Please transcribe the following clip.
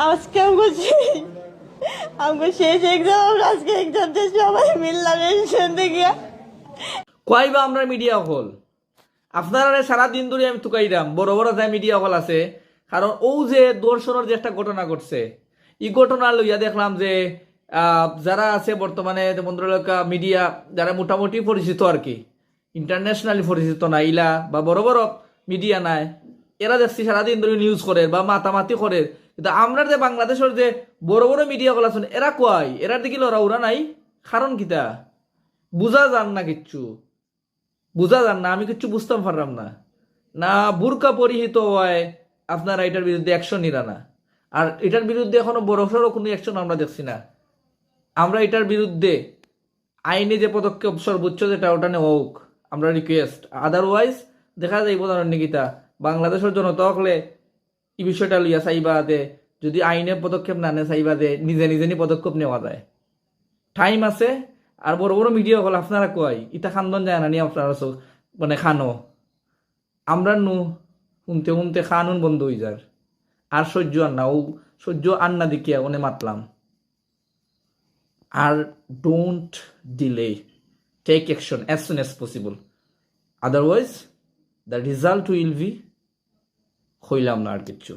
আজকে শেষ আমাকে শেষ এক্সাম আজকে এক্সাম দিয়ে সবাই মিললাম এসেছেন থেকে। কয়বা আমরা মিডিয়া হল আপনারা সারা দিন ধরে আমি তুকাইরাম বড় বড় যে মিডিয়া হল আছে, কারণ ও যে দর্শনের যে একটা ঘটনা ঘটছে, এই ঘটনা লইয়া দেখলাম যে যারা আছে বর্তমানে মন্ত্রণালয় মিডিয়া যারা মোটামুটি পরিচিত আর কি ইন্টারন্যাশনালি পরিচিত না, ইলা বা বড় বড় মিডিয়া নাই, এরা দেখছি সারাদিন ধরে নিউজ করে বা মাতামাতি করে। কিন্তু আমরা যে বাংলাদেশের যে বড় বড় মিডিয়া গুলো আছেন, এরা কয় এরা দেখিল ওরা ওরা নাই। কারণ কিতা? বুঝা যান না কিচ্ছু। বুঝা যান না, আমি কিচ্ছু বুঝতাম পারলাম না। না, বুরকা পরিহিত হয় আপনারা এটার বিরুদ্ধে অ্যাকশন নিরা না। আর এটার বিরুদ্ধে এখনও বড় সড়ো কোনো অ্যাকশন আমরা দেখছি না। আমরা এটার বিরুদ্ধে আইনে যে পদক্ষেপ সর্বোচ্চ যেটা, ওটা নেওয়া হোক। আমরা রিকোয়েস্ট আদারওয়াইজ দেখা যায় ধরেন নিকিতা বাংলাদেশের জনতা হলে এই বিষয়টা লইয়া চাইবা দে যদি আইনে পদক্ষেপ না নেয় দে নিজে নিজে নি পদক্ষেপ নেওয়া যায়। টাইম আছে, আর বড় বড় মিডিয়া হল আপনারা কয় ইটা খান্দন যায় না নি আপনারা সব মানে খানো। আমরা নু, শুনতে শুনতে খানুন বন্ধ হয়ে যার। আর সহ্য আর না, ও সহ্য আর না দেখিয়া ওনে মাতলাম। আর don't delay take action as soon as possible otherwise the result will be হইলাম না আর কিচ্ছু।